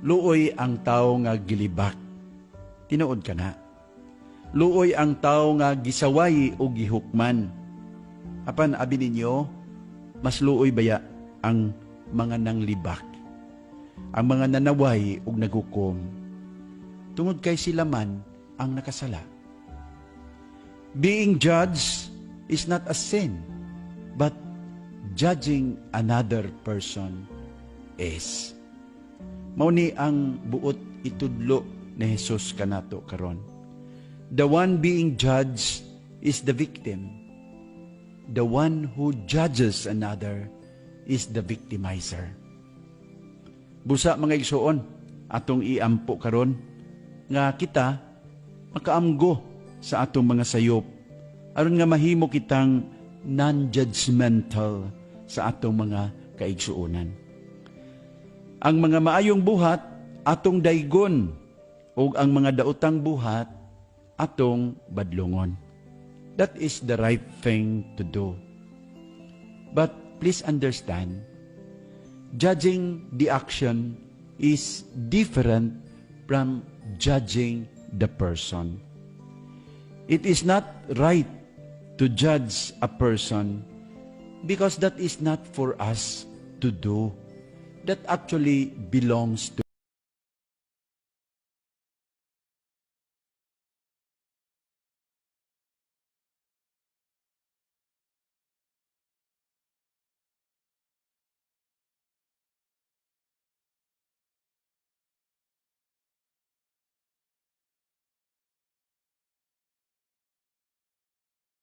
luoy ang tao nga gilibak. Tinuod ka na. Luoy ang tao nga gisaway o gihukman. Apan abi ninyo, mas luoy baya ang mga nanglibak. Ang mga nanaway ug naghukom. Tungod kay sila man ang nakasala. Being judged is not a sin, but judging another person is. Mao ni ang buot itudlo ni Jesus kanato karon. The one being judged is the victim. The one who judges another is the victimizer. Busa mga igsuon, atong iampo karon nga kita makaamgo sa atong mga sayop aron nga mahimo kitang non-judgmental sa atong mga kaigsuonan. Ang mga maayong buhat atong daygon ug ang mga daotang buhat atong badlongon. That is the right thing to do. But please understand, judging the action is different from judging the person. It is not right to judge a person because that is not for us to do. That actually belongs to